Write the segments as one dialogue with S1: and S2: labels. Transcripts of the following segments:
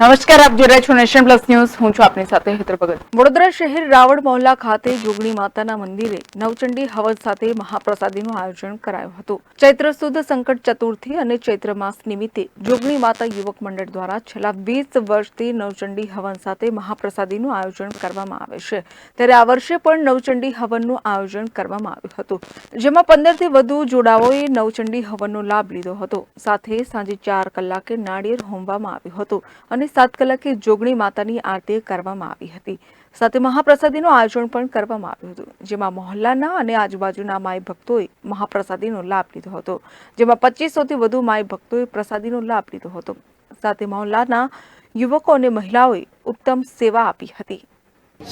S1: નમસ્કાર, આપ જોઈ રહ્યા છો નેશન પ્લસ ન્યૂઝ. હું છું આપની સાથે હેતર ભગત. વડોદરા શહેર રાવણ મહોલ્લા ખાતે જોગણી માતાના મંદિરે નવચંડી હવન સાથે મહાપ્રસાદીનું આયોજન કરાયું હતું. ચૈત્ર સુદ સંકટ ચતુર્થી અને ચૈત્ર માસ નિમિત્તે જોગણી માતા યુવક મંડળ દ્વારા છેલ્લા વીસ વર્ષથી નવચંડી હવન સાથે મહાપ્રસાદીનું આયોજન કરવામાં આવે છે. ત્યારે આ વર્ષે પણ નવચંડી હવનનું આયોજન કરવામાં આવ્યું હતું. જેમાં પંદરથી વધુ જોડાઓએ નવચંડી હવનનો લાભ લીધો હતો. સાથે સાંજે ચાર કલાકે નાળિયેર હોમવામાં આવ્યું હતું અને સાત કલાકે જોગણી માતાની આરતી કરવામાં આવી હતી. સાથે મહાપ્રસાદીનું આયોજન પણ કરવામાં આવ્યું હતું. જેમાં મહોલ્લાના અને આજુબાજુના માય ભક્તોએ મહાપ્રસાદીનો લાભ લીધો હતો. જેમાં પચીસોથી વધુ માય ભક્તોએ પ્રસાદીનો લાભ લીધો હતો. સાથે મહોલ્લાના યુવકો અને મહિલાઓએ ઉત્તમ સેવા આપી હતી.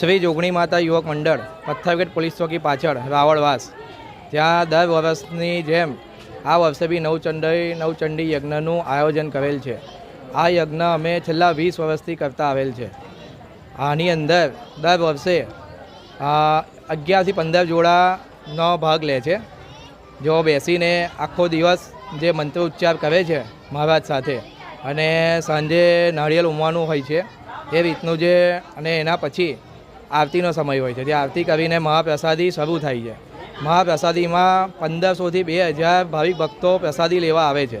S2: શ્રી જોગણી માતા યુવક મંડળ પથ્થરગેટ પોલીસ ચોકી પાછળ, રાવળવાસ. ત્યાં દર વર્ષની જેમ આ વર્ષે બી નવચંડી નવચંડી યજ્ઞનું આયોજન કરેલ છે. આ યજ્ઞ અમે છેલ્લા વીસ વર્ષથી કરતા આવેલ છે. આની અંદર દર વર્ષે અગિયારથી પંદર જોડાનો ભાગ લે છે. જેઓ બેસીને આખો દિવસ જે મંત્ર ઉચ્ચાર કરે છે મહારાજ સાથે અને સાંજે નાળિયેર ઉમવાનું હોય છે, એ રીતનું જે અને એના પછી આરતીનો સમય હોય છે. જે આરતી કરીને મહાપ્રસાદી શરૂ થાય છે. મહાપ્રસાદીમાં પંદરસોથી બે હજાર ભાવિક ભક્તો પ્રસાદી લેવા આવે છે.